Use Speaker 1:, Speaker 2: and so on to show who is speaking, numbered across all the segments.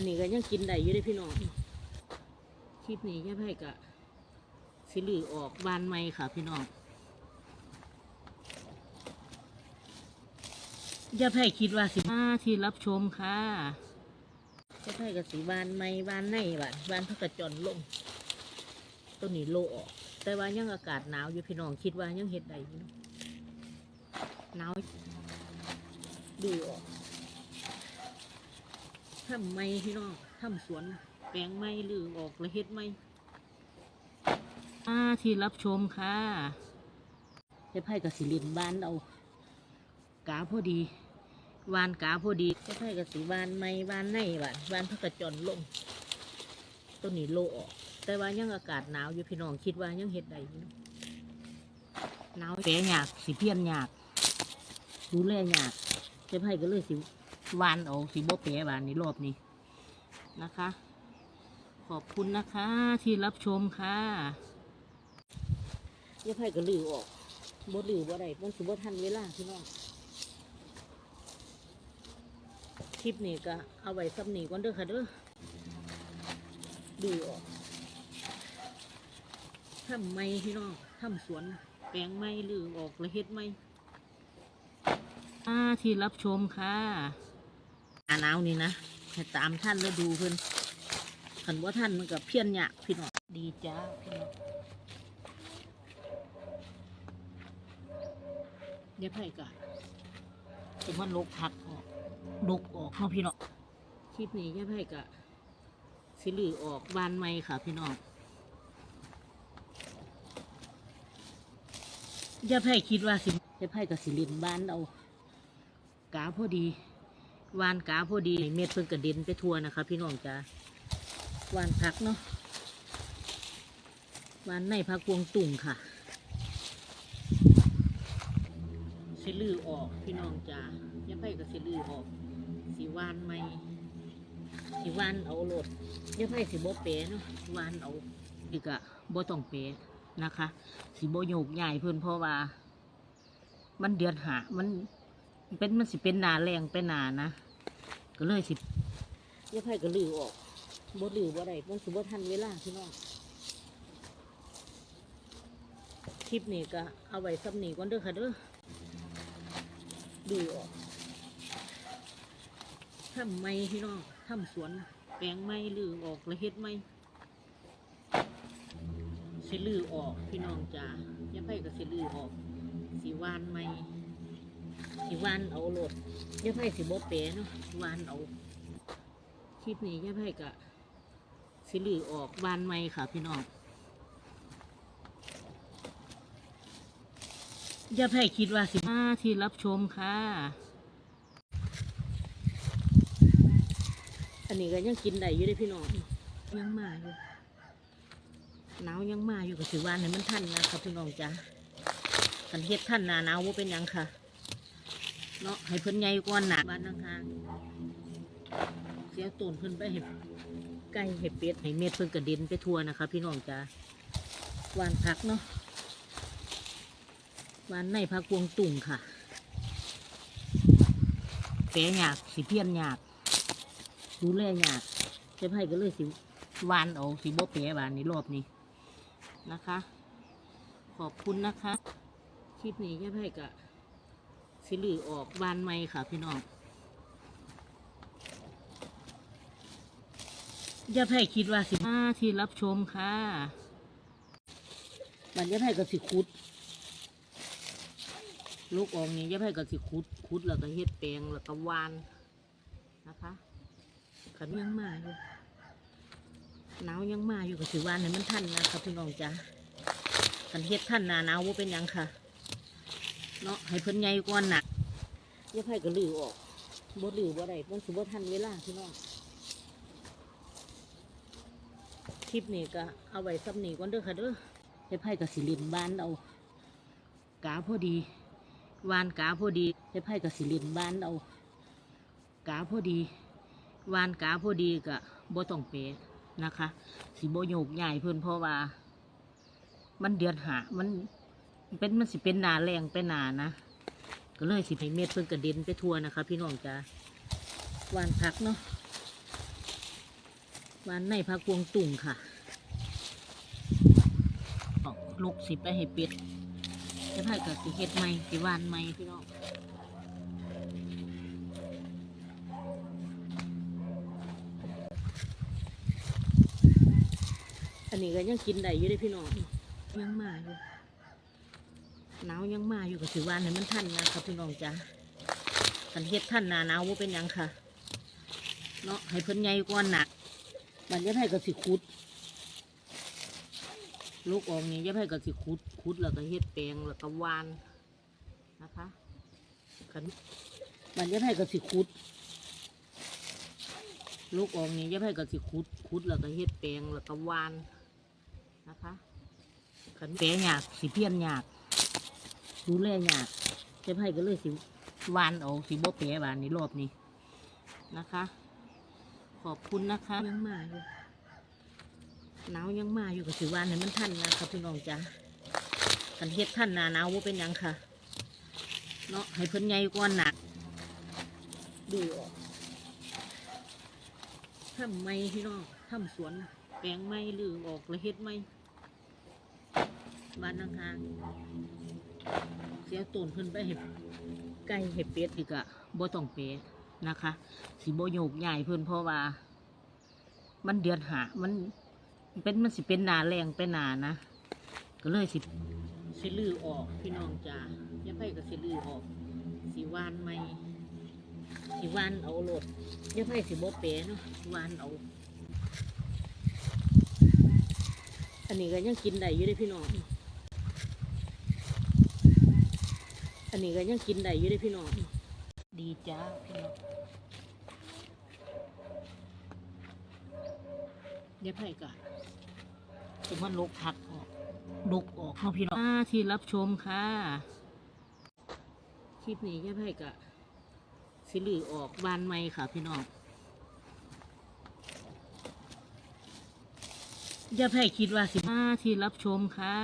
Speaker 1: อันนี้ก็ยังกินได้อยู่เด้พี่น้องคลิปนี้ย่าไพ่กะสิลือออกบานใหม่ค่ะพี่น้องย่าไพ่คิดว่าสิมาที่รับชมค่ะย่าไพ่กับสีบานใหม่บานในบานบานพระกระจรลงต้นนี้โลออก แต่ว่ายังอากาศหนาวอยู่พี่น้องคิดว่ายังเห็ดได้อยู่หนาวดูออก ทำไม่พี่น้องทำสวน แปลงไม่หรือออกละเฮ็ดไม่อ่าที่รับชมค่ะเฮ็ดไผ่กับสิลินบ้านเอากาพอดีวานกาพอดีเฮ็ดไผ่กับสีวานไม่วานในบานวานพระกระจรลงต้นนี้โลออก แต่ว่ายังอากาศหนาวอยู่พี่น้องคิดว่ายังเฮ็ดได้อยู่เนหนาวแปรยากสิเพี้ยนยากดูแลยากเฮ็ดไผ่ก็เลยสิ วานเอาสิบ่แปรบานนี้รอบนี้นะคะ ขอบคุณนะคะที่รับชมค่ะเฮ็ดไผ่ก็ลือออกบ่ลือบ่ได้มันสิบ่ทันเวลาพี่น้องคลิปนี้ก็เอาไว้ซ้ำนี้ก่อนเด้อค่ะเด้อดูออกทำไม่พี่น้องทำสวน แปลงไม่หรือออกละเฮ็ดไม่ที่รับชมค่ะ หน้านาวนี่นะให้ตามท่านแล้วดูเพิ่นขันว่าท่านมันกับเพี้ยนยากพี่น้องดีจ้าพี่น้องเดี๋ยวไผ่กะจะมันลกพักออกลกออกเนาะพี่น้องคลิปนี้เดี๋ยวไผ่กะสิลือออกบานไม่ค่ะ พี่น้องอย่าไพ่คิดว่าสิอย่าไพ่กับสิลินบ้านเอากาพอดี วานกาพอดีเม็ดเพิ่งกระเด็นไปทั่วนะคะ พี่น้องจ้าวานพักเนาะวานในพักกวงตุ่งค่ะสิลือออกพี่น้องจ้าย่าไพ่กับสิลือออกสิวานไม่สิวานเอาโลดย่าไพ่สิบ่เป๋เนาะวานเอาอีกอะบ่ต้องเป๋นะคะสีโบโยกใหญ่เพื่อนเพราะว่า มันเดือนหามัน เป็นมันสิเป็นหนาแรงเป็นหนานะ ก็เลยสิยาไผ่ก็ลือออกบ่ลือบ่ได้มันสิบ่ทันเวลาพี่น้องคลิปนี้ก็เอาไว้ซ้ำนี้ก่อนเด้อค่ะเด้อลือออกทำไม่พี่น้องทำสวนแปลงไม่ลือออกละเฮ็ดไม่สิลือออกพี่น้องจ้าย่าไพ่กับสิลือออกสิวานไม่ สิวานเอาโหลดย่าไพ่สิบ่เป๋เนาะวานเอาคลิปนี้ย่าไพ่กับสิลือออกวานไม่ค่ะพี่น้องย่าไพ่คิดว่าสิมาที่รับชมค่ะ อันนี้ก็ยังกินได้อยู่เด้พี่น้องยังมาอยู่หนาวยังมาอยู่กับสิวานเนี่ยมันทันนะครับพี่น้องจ้าคันเฮ็ดทันนาหนาวว่าเป็นยังค่ะ เนาะให้เพิ่นใหญ่กว่าหนาบ้านข้างๆเสียต้นเพิ่นไปให้ไก่ให้เป็ดให้เม็ดเพิ่นกระเด็นไปทั่วนะคะ พี่น้องจ้าวานพักเนาะวานในพักกวงตุ่งค่ะแปรหยากสิเพี้ยนหยากดูแลหยากเจะไพ่ก็เลยสิวานเอาสิบ่แปรบานนี้รอบนี้นะคะ ขอบคุณนะคะ คลิปนี้ย่าไพ่กะ สิลือออกบานไม่ค่ะพี่น้องย่าไพ่คิดว่าสิมาที่รับชมค่ะบันย่าไพ่ก็สิคุด ลูกอองนี้ย่าไพ่ก็สิคุด คุดแล้วก็เฮ็ดแปลงแล้วก็วานนะคะขันยังมาอยู่หนาวยังมาอยู่กับสิวานเนี่ยมันทันนะครับพี่น้องจ้าคันเฮ็ดทันนาหนาวว่าเป็นยังค่ะ เนาะให้เพิ่นใหญ่กว่าหนักย่าไผก็ลือออกบ่ลือบ่ได้มันสิบ่ทันเวลาพี่น้องคลิปนี้ก็เอาไว้ซ้ำนี้ก่อนเด้อค่ะเด้อให้ไผก็สิลินบ้านเอากาพอดีวานกาพอดีให้ไผก็สิลินบ้านเอากาพอดีวานกาพอดีก็บ่ต้องเปะนะคะสีโบโยกใหญ่เพื่อนเพราะว่า มันเดือนหามัน เป็นมันสิเป็นหนาแรงเป็นหนานะ ก็เลยสิให้เม็ดเพื่อนกระเด็นไปทั่วนะคะ พี่น้องจ้าวานพักเนาะวานในพักกวงตุ่งค่ะออกลูกสิไปให้เป็ดจะพายกับสิเฮ็ดใหม่สิวานใหม่พี่น้องอันนี้ก็ยังกินได้อยู่เด้พี่น้องยังมาอยู่ หนาวยังมาอยู่กับสิวานให้มันทันนะครับพี่น้องจ้ะกันเฮ็ดทันหนาหนาวว่าเป็นยังค่ะ เนาะให้เพิ่นใหญ่กว่าหนักมันจะให้ก็สิขุด ลูกออกนี่จะให้ก็สิขุดขุดแล้วก็เฮ็ดแปลงแล้วก็วานนะคะคันมันจะให้ก็สิขุด ลูกออกนี่จะให้ก็สิขุดขุดแล้วก็เฮ็ดแปลงแล้วก็วานนะคะคันแปลงยากสิเพี้ยนยาก ดูแลยากจะให้ก็เลยสิวานเอาสิบ่แปรบานนี้รอบนี้นะคะ ขอบคุณนะคะยังมาอยู่หนาวยังมาอยู่กับสิวานให้มันทันนะครับพี่น้องจ้ากันเฮ็ดทันนาหนาวว่าเป็นยังค่ะเนาะให้เพิ่นใหญ่กว่าหนักดูออกทำไม่พี่น้องทำสวนแปลงไม่หรือออกล้วเฮ็ดไม่บ้านทางๆ เสียต้นเพิ่นไปเห็ดไก่เห็ดเป็ดอีกอะบ่ต้องเปะนะคะสิโบโยกใหญ่เพิ่อนเพราะว่า มันเดือนหามันเป็นมันสิเป็นนาแรงไปนานะ ก็เลยสิสิลือออกพี่น้องจ้าย่าไปก็สิลือออกสิวานไม่สิวานเอาโหลดย่าไปสิโบเปะเนาะวานเอา อันนี้ก็ยังกินได้อยู่เด้พี่น้อง อันนี้ก็ยังกินได้อยู่เด้พี่น้อง ดีจ้าพี่น้องเดี๋ยวไผ่กันจะมันลกผักออกลกออกเนาะพี่น้องอ่าที่รับชมค่ะ คลิปนี้ยายไผ่กะสิลือออกบานไม่ค่ะพี่น้องยายไผ่คิดว่าสิอ่าที่รับชมค่ะ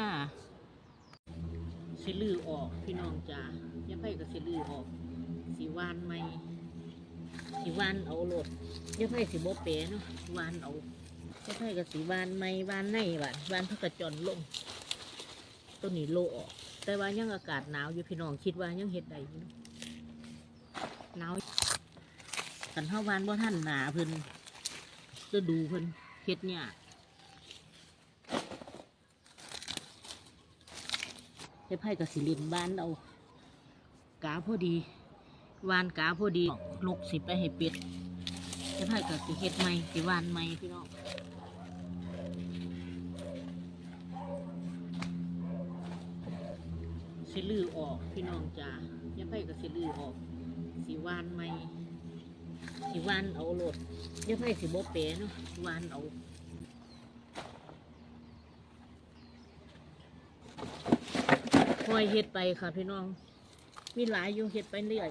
Speaker 1: สิลือออกพี่น้องจ้ายาไผ่ก็สิลือออกสิวานไม่สิวานเอาโลดยาไผ่สิบ่เปะเนาะวานเอาจะไผ่กับสีบานไม่บานในบานบานพระกระจรลงต้นนี้โลออก แต่ว่ายังอากาศหนาวอยู่พี่น้องคิดว่ายังเห็ดได้อยู่หนาวกันเท่าบานว่าท่านหนาเพิ่นจะดูเพิ่นเฮ็ดเนี่ยากจะไผ่กับสีลินบ้านเอากาพอดีวานกาพอดีลูกสิไปให้เป็ดจะไผ่กับสีเฮ็ดไม่สีวานไม่พี่น้องสิลือออกพี่น้องจ้าอย่าไปกับสิลือออกสิวานไม่สิวานเอาโลดอย่าไปสิบ่เปะเนาะวานเอา อยเฮ็ดไปค่ะพี่น้อง มีหลายอยู่เฮ็ดไปเรื่อย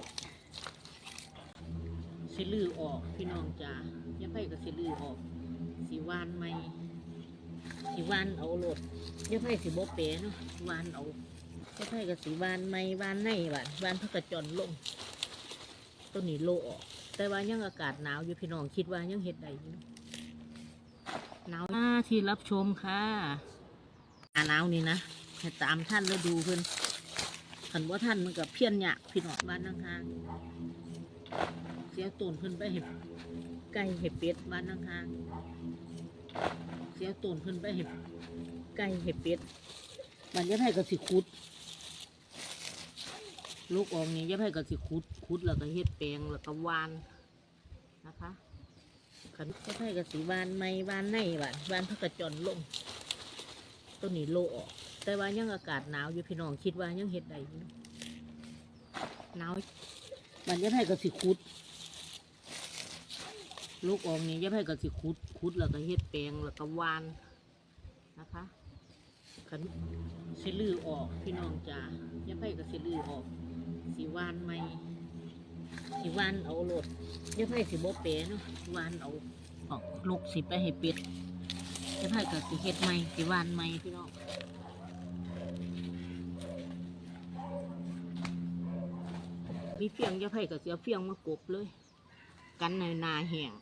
Speaker 1: สิลือออกพี่น้องจ้าย่าไปกับสิลือออกสิวานไม่สิวานเอาโหลดย่าไปสิบ่เปะเนาะวานเอาก็ใช่กับสีบานไม่บานในบานบานพระกระจรลงต้นนี้โลออก แต่ว่ายังอากาศหนาวอยู่พี่น้องคิดว่ายังเห็ดได้อยู่หนาวที่รับชมค่ะหนาวนี่นะให้ตามท่านแล้วดูเพิ่น ขันว่าท่านมันกับเพี้ยนหยากพี่น้องบ้านทางเสียต้นเพิ่นไปเห็ดไก่เห็ดเป็ดบ้านทางเสียต้นเพิ่นไปเห็ดไก่เห็ดเป็ดมันจะให้ก็สิขุด ลูกออกนี่จะให้ก็สิขุดขุดแล้วก็เฮ็ดแปลงแล้วก็วานนะคะขันจะให้ก็สิวานไม่วานในหวานวานพระกระจรลงต้นนี้โลออก แต่ว่ายังอากาศหนาวอยู่พี่น้องคิดว่ายังเฮ็ดได้อยู่หนาวมันจะให้ก็สิขุด ลูกออกนี่จะให้ก็สิขุดขุดแล้วก็เฮ็ดแปลงแล้วก็วานนะคะขันสิลือออกพี่น้องจ้าอย่าไปกับสิลือออกสิวานไม่สิวานเอาโลดอย่าไปสิบ่เปะเนาะวานเอาออกลูกสิไปให้เป็ดอย่าไปกับสิเฮ็ดไม่สิวานไม่พี่น้อง เฟียงอย่าไปกับเสียเฟียงมากบเลย กันในนาแห้ง